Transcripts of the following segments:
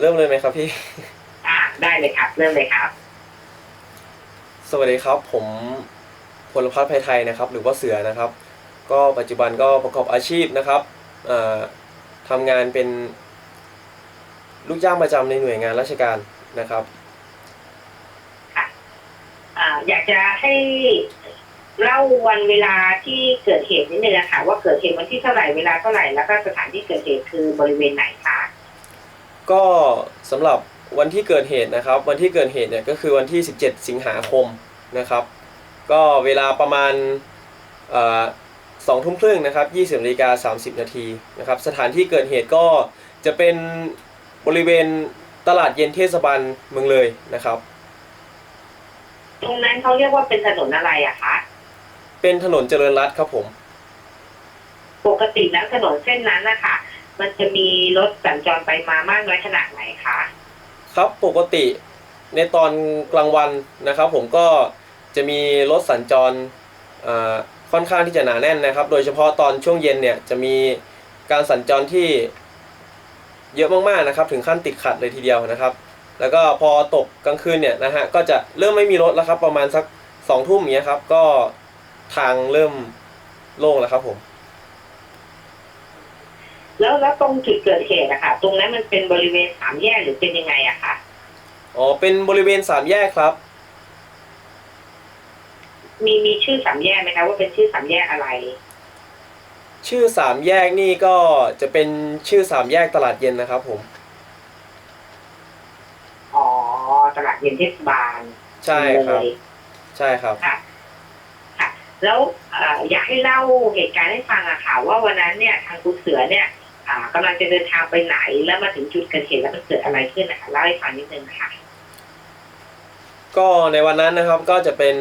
เริ่มเลยไหมครับพี่ อ่าได้เลยครับ เริ่มเลยครับ สวัสดีครับ ผมพลพัฒน์ไพไทยนะครับ หรือว่าเสือนะครับ ก็ปัจจุบันก็ประกอบอาชีพนะครับเอ่อทำงานเป็นลูกจ้างประจำในหน่วยงานราชการนะครับอ่าอยากจะให้เล่าวันเวลาที่เกิดเหตุนิดนึงอะค่ะว่าเกิดเหตุวันที่เท่าไหร่เวลาเท่าไหร่แล้วก็สถานที่เกิดเหตุคือบริเวณไหนคะ ก็สำหรับวันที่เกิดเหตุนะครับ วันที่เกิดเหตุเนี่ยก็คือวันที่ 17 สิงหาคมนะครับ ก็เวลาประมาณเอ่อสองทุ่มครึ่งนะครับ20นาฬิกา30 นาทีนะครับ สถานที่เกิดเหตุก็จะเป็นบริเวณตลาดเย็นเทศบาลเมืองเลยนะครับ ตรงนั้นเขาเรียกว่าเป็นถนนอะไรอะคะ เป็นถนนเจริญรัตน์ครับผม ปกติแล้วถนนเส้นนั้นนะคะ มันจะมีรถสัญจรไปมามากน้อยขนาดไหนคะ ครับปกติในตอนกลางวันนะครับ ผมก็จะมีรถสัญจรค่อนข้างที่จะหนาแน่นนะครับ โดยเฉพาะตอนช่วงเย็นเนี่ยจะมีการสัญจรที่เยอะมากๆนะครับ ถึงขั้นติดขัดเลยทีเดียวนะครับ แล้วก็พอตกกลางคืนเนี่ยนะฮะก็จะเริ่มไม่มีรถแล้วครับ ประมาณสักสองทุ่มเงี้ยครับ ก็ทางเริ่มโล่งแล้วครับผม แล้วแล้วตรงจุดเกิดเหตุอะค่ะ ตรงนั้นมันเป็นบริเวณสามแยกหรือเป็นยังไงอะคะอ๋อเป็นบริเวณสามแยกครับ มีมีชื่อสามแยกไหมคะว่าเป็นชื่อสามแยกอะไร ชื่อสามแยกนี่ก็จะเป็นชื่อสามแยกตลาดเย็นนะครับ ผม อ๋อตลาดเย็นเทศบาลใช่ครับ เลยใช่ครับ ค่ะ ค่ะ แล้วเอ่ออยากให้เล่าเหตุการณ์ให้ฟังอะค่ะ ว่าวันนั้นเนี่ยทางคุณเสือเนี่ย อ่ากำลังจะเดินทางไปไหน แล้วมาถึงจุดเกิดเหตุแล้วมันเกิดอะไรขึ้นนะคะเล่าให้ฟังนิดนึงค่ะ ก็ในวันนั้นนะครับก็จะเป็น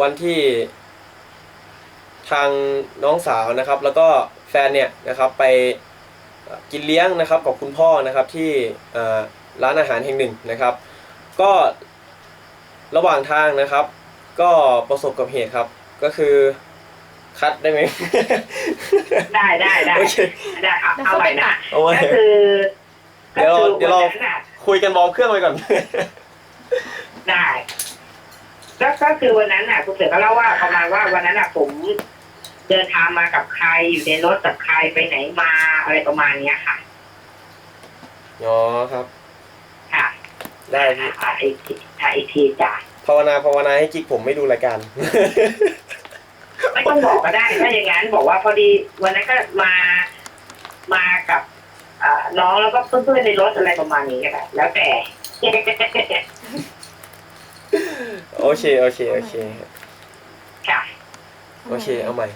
วันที่ทางน้องสาวนะครับ แล้วก็แฟนเนี่ยนะครับไปกินเลี้ยงนะครับกับคุณพ่อนะครับที่ร้านอาหารแห่งหนึ่งนะครับ ก็ระหว่างทางนะครับ ก็ประสบกับเหตุครับก็คือ คัดได้ไหม ได้ได้ได้โอเคได้เอาแล้วเอาเขาใหไปม่ตันะดเอาไว้ก็คือเดี๋ยวเราก็คือเดี๋ยวเรานนั้นน่ะคุยกันวอร์มเครื่องไว้ก่อน ได้แล้วก็คือวันนั้นน่ะคุณเสือก็เล่าว่าประมาณว่าวันนั้นน่ะผมเดินทางมากับใครอยู่ในรถกับใครไปไหนมาอะไรประมาณเนี้ยค่ะ อ๋อครับ ค่ะได้พี่อ่าอีกทีอ่าอีกทีจ้ะภาวนาภาวนาให้กิ๊กผมไม่ดูรายการไม่ ต้องบอกก็ได้ถ้าอย่างนั้นบอกว่าพอดีวันนั้นก็มามากับเอ่อน้องแล้วก็เพื่อนๆในรถอะไรประมาณนี้ก็ได้แล้วแต่ โอเค โอเค โอเค ค่ะ โอเค เอาใหม่